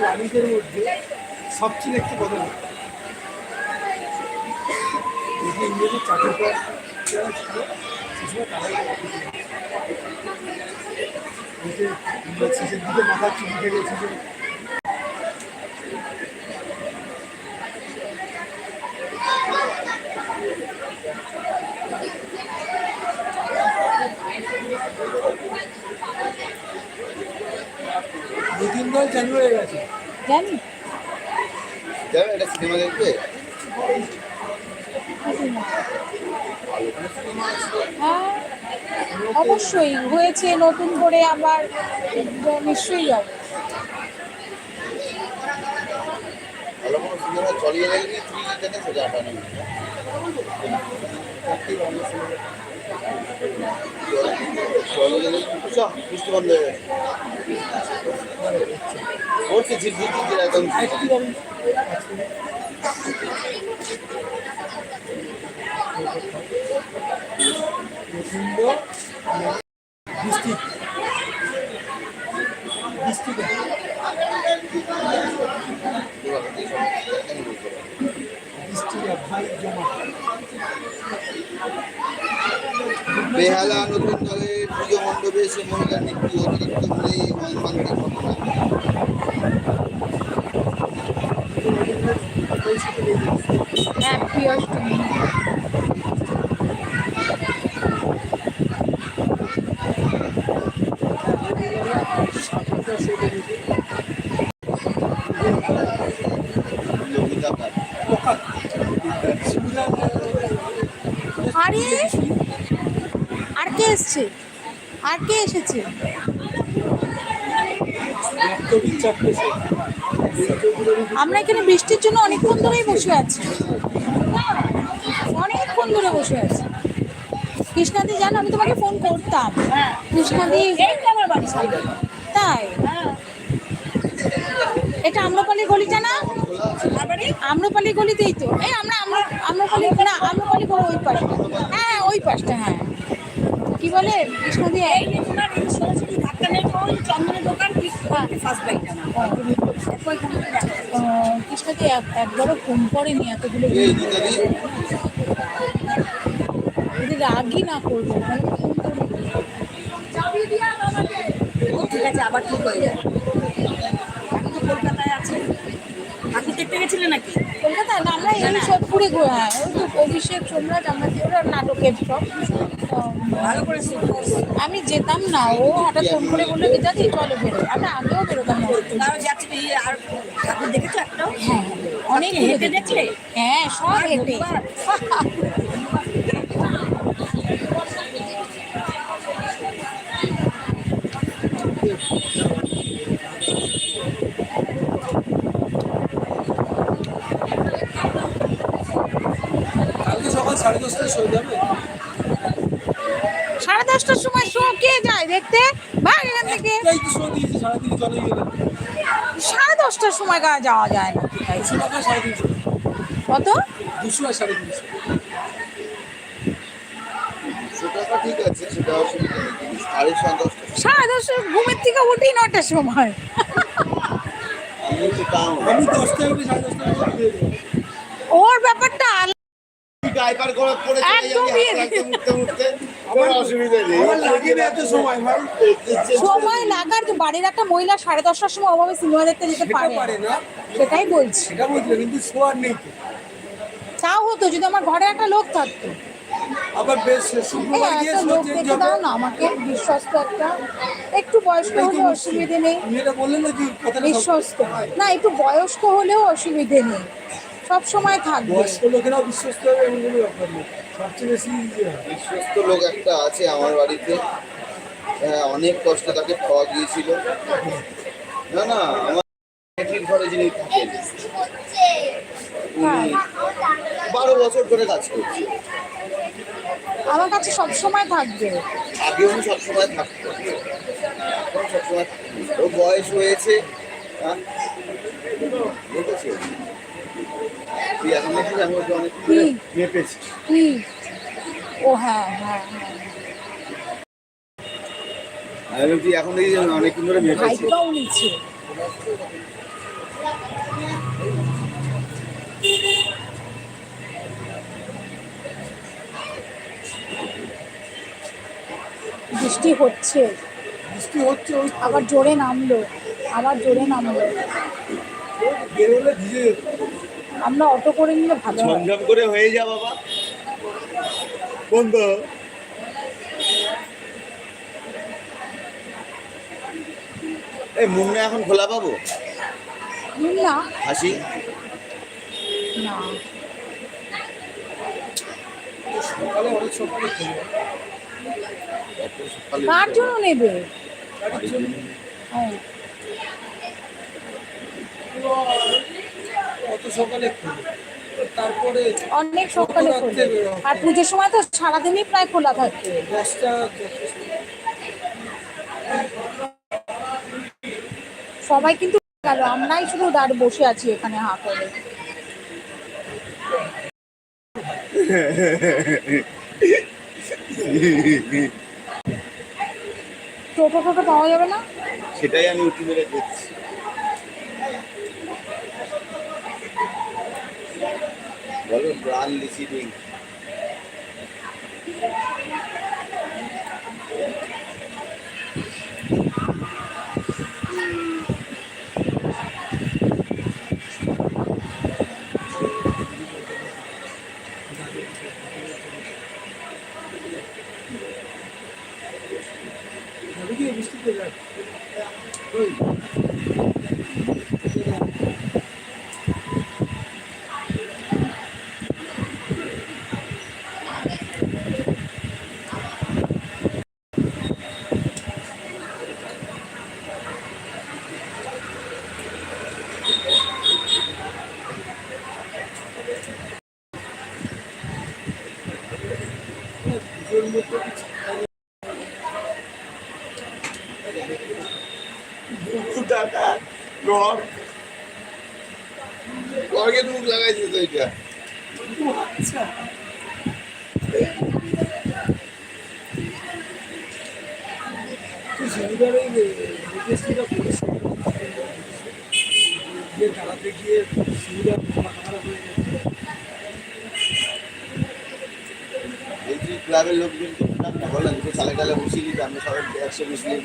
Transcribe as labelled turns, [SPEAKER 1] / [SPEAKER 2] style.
[SPEAKER 1] রানীদের মধ্যে সবচেয়ে একটি বদল ইংরেজি চাকরি যারা ছিল সে সময় তারাই ইংরেজ দিকে মাথা চুল উঠে গেছে চালু হয়ে গেছে।
[SPEAKER 2] জানি।
[SPEAKER 3] যাবে এটা সিনেমা দেখবে?
[SPEAKER 2] হ্যাঁ অবশ্যই। হয়েছে নতুন করে আবার নিশ্চয়ই
[SPEAKER 3] কোনো চলিয়ে বেহালা নতুন দলের পাঠ
[SPEAKER 1] সুবিধা
[SPEAKER 2] আরে আর কে এসছে? আর কে এসেছে? আমরা এখানে বৃষ্টির জন্য অনেকক্ষণ ধরেই বসে আছি। অনেকক্ষণ ধরে বসে আছি। কৃষ্ণাদি, জানো, আমি তোমাকে ফোন করতাম। কৃষ্ণাদি, তাই? এটা আম্রপালি গলিটা না? আম্রপালি গলিতেই তো। এই আমরা আমরা আম্রপালি না আম্রপালি ওই পাশে। হ্যাঁ ওই পাশটা হ্যাঁ। কি বলে?
[SPEAKER 4] চন্দনের দোকান ঠিক ফার্স্ট বাইকটা
[SPEAKER 2] আহ, কৃষ্ণাদি একবারও ফোন করেনি এতগুলো যদি রাগই না করব
[SPEAKER 4] ঠিক আছে আবার ঠিক হয়ে যাবে এখন তো কলকাতায় আছে ঠাকুর দেখতে গেছিলে নাকি?
[SPEAKER 2] না আমরা এই সোদপুরে গো হ্যাঁ অভিষেক সোমরাজ আমরা নাটকের সব আমি যেতাম না ও হঠাৎ ফোন করে বলল কি দাদি চলো বেরো আমরা আগেও বেরোতাম না।
[SPEAKER 4] তাও যাচ্ছে আর ঠাকুর দেখেছ একটাও
[SPEAKER 2] হ্যাঁ অনেক
[SPEAKER 4] হেঁটে দেখলে?
[SPEAKER 2] হ্যাঁ সব হেঁটে?
[SPEAKER 1] কালকে সকাল সাড়ে দশটায় শো যাবে?
[SPEAKER 2] দশটার সময় শো কে যায় দেখতে? ভাগ এখান থেকে। সাড়ে দশটার সময় গা যাওয়া যায় না? কত?
[SPEAKER 1] দুশো আর সাড়ে তিনশো
[SPEAKER 3] সাড়ে দশটা,
[SPEAKER 2] ঘুমের থেকে উঠি নটার সময়।
[SPEAKER 3] আমি
[SPEAKER 1] দশটায় উঠে সাড়ে দশটায়
[SPEAKER 3] ডাইপার করে পড়ে চলে যাবি অসুবিধা নেই।
[SPEAKER 1] আমার লাগে না এত সময় ভাই।
[SPEAKER 2] সময় লাগার তো বাড়ির একটা মহিলা সাড়ে দশটার সময় ওভাবে সিনেমা দেখতে যেতে পারে
[SPEAKER 1] না।
[SPEAKER 2] সেটাই বলছি।
[SPEAKER 1] সেটা বুঝলে কিন্তু শো নেই
[SPEAKER 2] তাও হতো যদি আমার ঘরে একটা লোক থাকতো।
[SPEAKER 1] আবার বেশ শুক্রবার গিয়ে
[SPEAKER 2] একটা
[SPEAKER 1] শো
[SPEAKER 2] লোক
[SPEAKER 1] চেঞ্জ হবে।
[SPEAKER 2] দাও না আমাকে বিশ্বস্ত একটা। একটু বয়স্ক
[SPEAKER 1] এটাই তো
[SPEAKER 2] হলে
[SPEAKER 1] মুশকিল।
[SPEAKER 2] অসুবিধে নেই।
[SPEAKER 1] না যে
[SPEAKER 2] বিশ্বস্ত। না একটু বয়স্ক হলেও অসুবিধে নেই। সব সময় থাকবে।
[SPEAKER 1] বয়স্ক লোকেরাও বিশ্বস্ত হবে এমন কোনো ব্যাপার নেই। সবচেয়ে বেশি ইয়ে
[SPEAKER 3] বিশ্বস্ত লোক একটা আছে আমার বাড়িতে। হ্যাঁ, অনেক কষ্ট তাকে খাওয়া গিয়েছিল না না আমার ঘরে যিনি থাকেন। বারো বছর ধরে কাজ করছে
[SPEAKER 2] আমার কাছে সব সময় থাকবে।
[SPEAKER 3] আগে উনি সবসময় থাকতো সবসময় ও বয়স হয়েছে হ্যাঁ? দেখেছ?
[SPEAKER 2] ও হ্যাঁ হ্যাঁ হ্যাঁ।
[SPEAKER 3] আমি বলছি এখন দেখি অনেকক্ষণ ধরে মেপেছি
[SPEAKER 2] ভাইবাও নিচ্ছে বৃষ্টি হচ্ছে
[SPEAKER 1] বৃষ্টি হচ্ছে
[SPEAKER 2] আবার জোরে নামলো আবার জোরে নামলো।
[SPEAKER 1] বেরোলে ভিজে যেত।
[SPEAKER 2] আমরা অটো করে নিলে ভালো
[SPEAKER 3] ঝমঝম করে হয়ে যা বাবা। বন্ধু। এই মুন্না এখন খোলা পাবো?
[SPEAKER 2] না
[SPEAKER 3] হাসি?
[SPEAKER 2] না।
[SPEAKER 1] সকালে অনেক সকালে
[SPEAKER 2] কার জন্য নেবে? হ্যাঁ।
[SPEAKER 1] অত সকালে খুলবে তারপরে
[SPEAKER 2] অনেক সকালে খোলে। আর পুজোর সময় তো সারাদিনই প্রায় খোলা থাকে।
[SPEAKER 1] দশটা
[SPEAKER 2] সবাই কিন্তু গেল আমরাই শুধু দাঁড় বসে আছি এখানে হা করে। টোটো টোটো পাওয়া যাবে না?
[SPEAKER 3] সেটাই আমি উঠে মেরে দেখছি।
[SPEAKER 1] proceeding. গিয়ে দাঁড়াতে গিয়ে সুবিধা মাথা খারাপ হয়ে গেছে
[SPEAKER 3] ক্লাবের লোকজন তো না বললাম দুটো চালে টালে বসিয়ে দিতে আমরা সবাই একশো বিশ নিয়ে